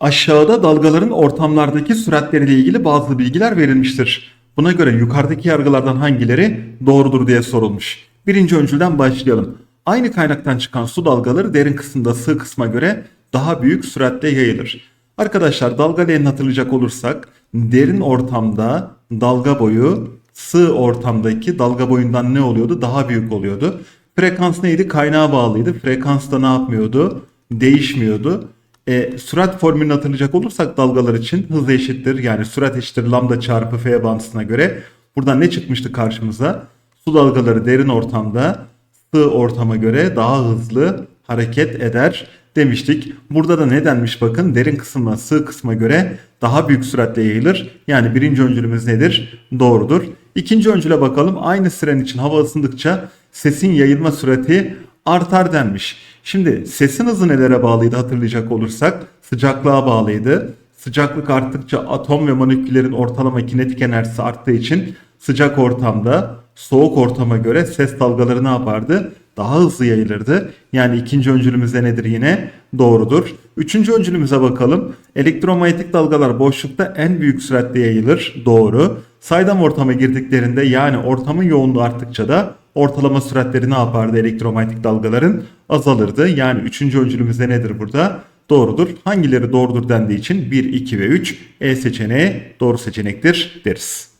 Aşağıda dalgaların ortamlardaki süratleriyle ilgili bazı bilgiler verilmiştir. Buna göre yukarıdaki yargılardan hangileri doğrudur diye sorulmuş. Birinci öncülden başlayalım. Aynı kaynaktan çıkan su dalgaları derin kısımda sığ kısma göre daha büyük süratle yayılır. Arkadaşlar dalga değerini hatırlayacak olursak derin ortamda dalga boyu sığ ortamdaki dalga boyundan ne oluyordu? Daha büyük oluyordu. Frekans neydi? Kaynağa bağlıydı. Frekans da ne yapmıyordu? Değişmiyordu. E, sürat formülünü hatırlayacak olursak dalgalar için hız eşittir. Yani sürat eşittir lambda çarpı f bağıntısına göre. Buradan ne çıkmıştı karşımıza? Su dalgaları derin ortamda sığ ortama göre daha hızlı hareket eder demiştik. Burada da ne denmiş bakın derin kısımla sığ kısma göre daha büyük süratle yayılır. Yani birinci öncülümüz nedir? Doğrudur. İkinci öncüle bakalım. Aynı siren için hava ısındıkça sesin yayılma sürati artar denmiş. Şimdi sesin hızı nelere bağlıydı hatırlayacak olursak sıcaklığa bağlıydı. Sıcaklık arttıkça atom ve moleküllerin ortalama kinetik enerjisi arttığı için sıcak ortamda soğuk ortama göre ses dalgaları ne yapardı? Daha hızlı yayılırdı. Yani ikinci öncülümüzde nedir yine? Doğrudur. Üçüncü öncülümüze bakalım. Elektromanyetik dalgalar boşlukta en büyük süratle yayılır. Doğru. Saydam ortama girdiklerinde yani ortamın yoğunluğu arttıkça da ortalama süratleri ne yapardı elektromanyetik dalgaların? Azalırdı. Yani üçüncü öncülümüzde nedir burada? Doğrudur. Hangileri doğrudur dendiği için 1, 2 ve 3 E seçeneği doğru seçenektir deriz.